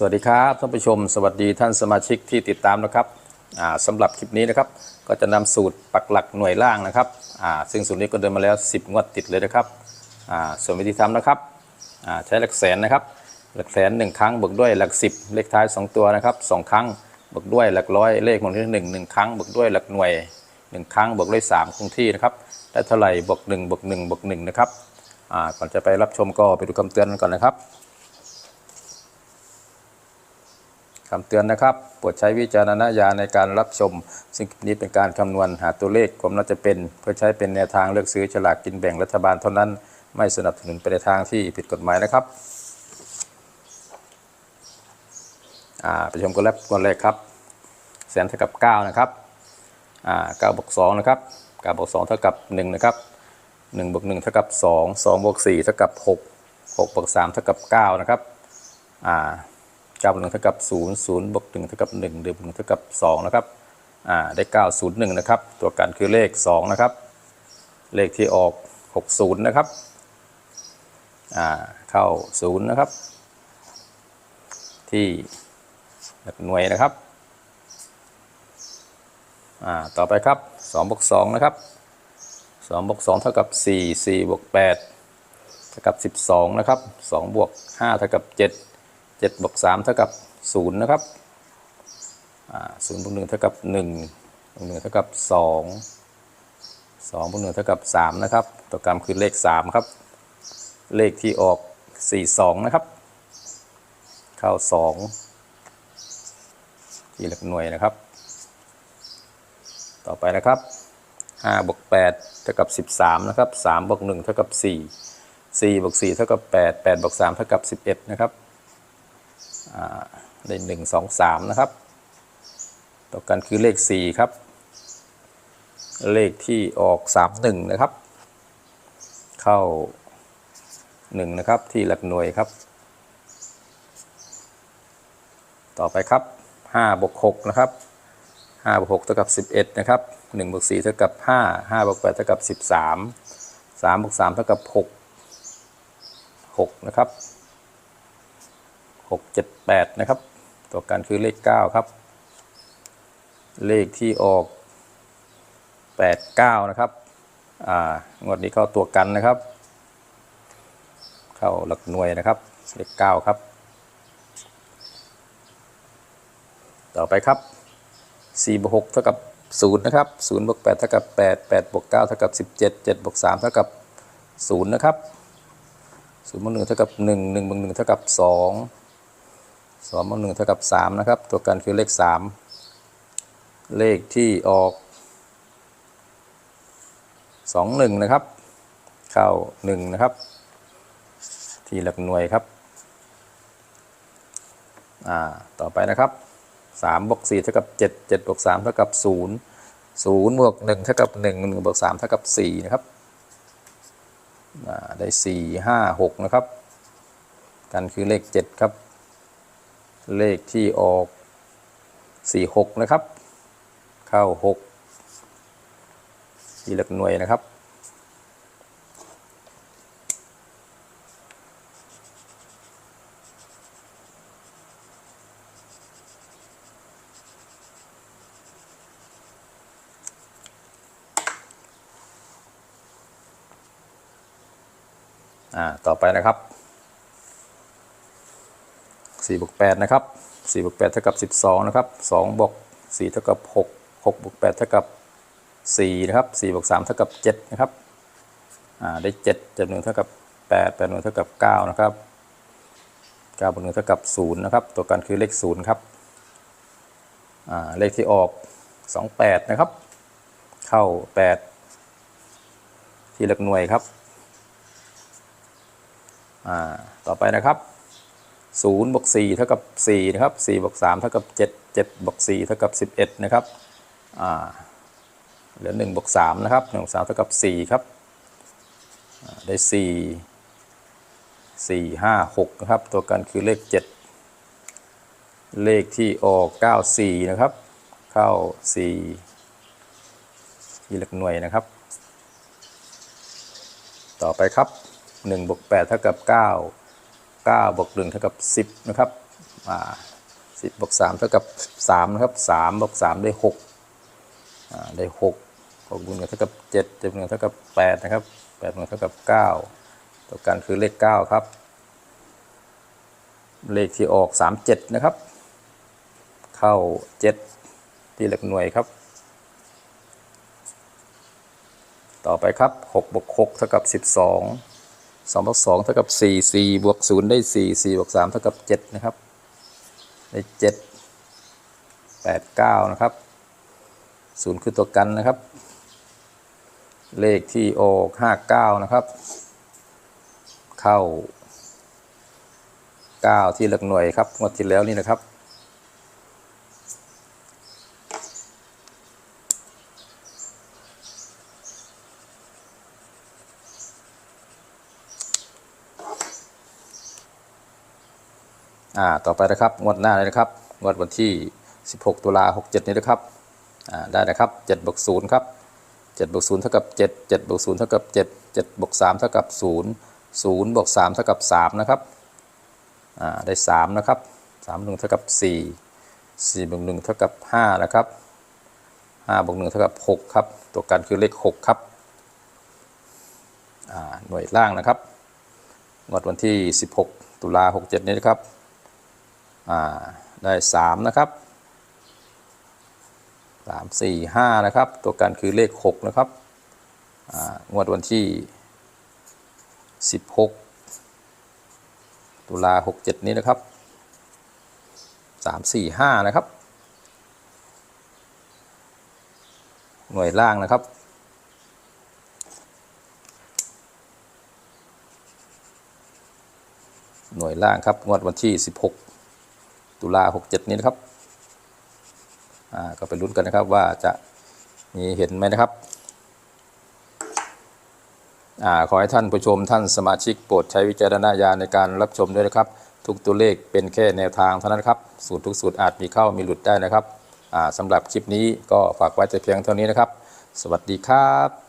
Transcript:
สวัสดีครับท่านผู้ชม สวัสดีท่านสมาชิกที่ติดตามนะครับอ่าสำหรับคลิปนี้นะครับ ก็จะนำสูตรปักหลักหน่วยล่างนะครับซึ่งสูตรนี้ก็เดินมาแล้ว 10 งวดติดเลยนะครับส่วนวิธีทำนะครับใช้หลักแสนนะครับ หลักแสน 1 ครั้งบวกด้วยหลัก 10 เลขท้าย 2 ตัวนะครับสองครั้งบวกด้วยหลักร้อยเลขหมวดที่1 1ครั้งบวกด้วยหลักหน่วย 1 ครั้งบวกด้วย3คงที่นะครับได้เท่าไหร่บวก1บวก1บวก1นะครับก่อนจะไปรับชมก็ไปดูคำเตือนกันก่อนนะครับ คำเตือนนะครับโปรดใช้วิจารณญาณในการรับชม ซึ่งนี้เป็นการคำนวณหาตัวเลขความน่าจะเป็นเพื่อใช้เป็นแนวทางเลือกซื้อฉลากกินแบ่งรัฐบาลเท่านั้น ไม่สนับสนุนไปในทางที่ผิดกฎหมายนะครับไปชมกันแรกกันแรกครับ แสนเท่ากับ 9 นะครับอ่า9บวก2นะครับ9บวก2เท่ากับ 1 นะครับ1บวก1เท่ากับ 2 2บวก4เท่ากับ 6 6บวก3เท่ากับ 9 นะครับอ่า 9บวก1เท่ากับ 0 0บวก1เท่ากับ1เดือบวก1เท่ากับ2นะครับอ่าได้ 901 นะครับ ตัวกันคือเลข 2 นะครับ เลขที่ออก 60 นะครับอ่าเข้า 0 นะครับ ที่หลักหน่วยนะครับอ่าต่อไปครับ2บวก2นะครับ2บวก2เท่ากับ 4 4บวก8เท่ากับ 12 นะครับ 2 บวก 5 เท่ากับ 7 7บวก3เท่ากับ0นะครับอ่า0บวก1เท่ากับ1บวก1เท่ากับ2 2บวก1เท่ากับ3นะครับ ตัวกรรมคือเลข3ครับ เลขที่ออก42นะครับ เข้า2ที่หลักหน่วยนะครับ ต่อไปนะครับ5บวก8เท่ากับ13นะครับ3บวก1เท่ากับ4 4บวก4เท่ากับ8 8บวก3เท่ากับ11นะครับ อ่าได้หนึ่งสองสามนะครับ ต่อกันคือเลขสี่ครับ เลขที่ออกสามหนึ่งนะครับ เข้าหนึ่งนะครับที่หลักหน่วยครับ ต่อไปครับห้าบวกหกนะครับห้าบวกหกเท่ากับสิบเอ็ดนะครับหนึ่งบวกสี่เท่ากับห้าห้าบวกแปดเท่ากับสิบสามสามบวกสามเท่ากับหกหกนะครับ หกเจ็ดแปดนะครับ ตัวกันคือเลขเก้าครับ เลขที่ออกแปดเก้านะครับ อ่างวดนี้เข้าตัวกันนะครับ เข้าหลักหน่วยนะครับ เลขเก้าครับ ต่อไปครับสี่บวกหกเท่ากับศูนย์นะครับศูนย์บวกแปดเท่ากับแปดแปดบวกเก้าเท่ากับสิบเจ็ดเจ็ดบวกสามเท่ากับศูนย์นะครับศูนย์บวกหนึ่งเท่ากับหนึ่งหนึ่งบวกหนึ่งเท่ากับสอง สองบวกหนึ่งเท่ากับสามนะครับ ตัวกันคือเลขสามเลขที่ออกสองหนึ่งนะครับ เข้าหนึ่งนะครับ ที่หลักหน่วยครับอ่าต่อไปนะครับสามบวกสี่เท่ากับเจ็ดเจ็ดบวกสามเท่ากับศูนย์ศูนย์บวกหนึ่งเท่ากับหนึ่งหนึ่งบวกสามเท่ากับสี่นะครับอ่าได้สี่ห้าหกนะครับ กันคือเลขเจ็ดครับ เลขที่ออก 46 นะครับ เข้า 6 ที่หลักหน่วยนะครับ อ่า ต่อไปนะครับ 4บวก8นะครับ4บวก8เท่ากับ 12 นะครับ2บวก4เท่ากับ6 6บวก8เท่ากับ4นะครับ4บวก3เท่ากับ7นะครับได้7จำนวนเท่ากับ 8 8จำนวนเท่ากับ 9 นะครับ9บวก1เท่ากับ0นะครับ ตัวกันคือเลข0ครับเลขที่ออก 28 นะครับ เข้า 8 ที่หลักหน่วยครับต่อไปนะครับ 0บวก4เท่ากับ4นะครับ4บวก3เท่ากับ7 7บวก4เท่ากับ 11 นะครับอ่าเหลือ1บวก3นะครับ1บวก3เท่ากับ4ครับอ่าได้ 4 4 5 6นะครับ ตัวกันคือเลข 7 เลขที่ออก 94 นะครับ เข้า 4 ที่หลักหน่วยนะครับ ต่อไปครับ1บวก8เท่ากับ 9 9บวก1เท่ากับ 10 นะครับอ่าสิบบวกสามเท่ากับสามนะครับสามบวกสามได้หกอ่าได้หกหกบวกหนึ่งเท่ากับเจ็ดเจ็ดบวกหนึ่งเท่ากับแปดนะครับแปดบวกหนึ่งเท่ากับเก้าตัวกันคือเลขเก้าครับ เลขที่ออกสามเจ็ดนะครับ เข้าเจ็ดที่หลักหน่วยครับต่อไปครับ6บวก6เท่ากับ 12 2บวก2เท่ากับ 4 4 บวก 0 ได้ 4 4 บวก 3 เท่ากับ 7 นะครับ ได้ 7 8 9 นะครับ 0 คือตัวกันนะครับ เลขที่ออก 59 นะครับ เข้า 9 ที่หลักหน่วยครับ งวดที่แล้วนี่นะครับ อ่าต่อไปนะครับงวดหน้าเลยนะครับงวดวันที่ 16 ตุลา67 นี้นะครับอ่าได้นะครับ7บวก0ครับ7บวก0เท่ากับ 7 7บวก0เท่ากับ 7 7บวก3เท่ากับ 0 0บวก3เท่ากับ3นะครับอ่าได้ 3 นะครับ3บวก1เท่ากับ 4 4บวก1เท่ากับ 5 นะครับ5บวก1เท่ากับ 6 ครับ ตัวกันคือเลข 6 ครับอ่าหน่วยล่างนะครับงวดวันที่ 16 ตุลา67 นี้นะครับ ได้ 3 นะครับ 3 4 5 นะครับ ตัวกันคือเลข 6 นะครับงวดวันที่ 16 ตุลา67 นี้นะครับ 3 4 5 นะครับ หน่วยล่างนะครับหน่วยล่างครับ งวดวันที่ 16 ตุลา67 นี้นะครับอ่าก็ไปลุ้นกันนะครับว่าจะมีเห็นไหมนะครับอ่าขอให้ท่านผู้ชมท่านสมาชิกโปรดใช้วิจารณญาณในการรับชมด้วยนะครับ ทุกตัวเลขเป็นแค่แนวทางเท่านั้นครับสูตรทุกสูตรอาจมีเข้ามีหลุดได้นะครับอ่าสำหรับคลิปนี้ก็ฝากไว้แต่เพียงเท่านี้นะครับ สวัสดีครับ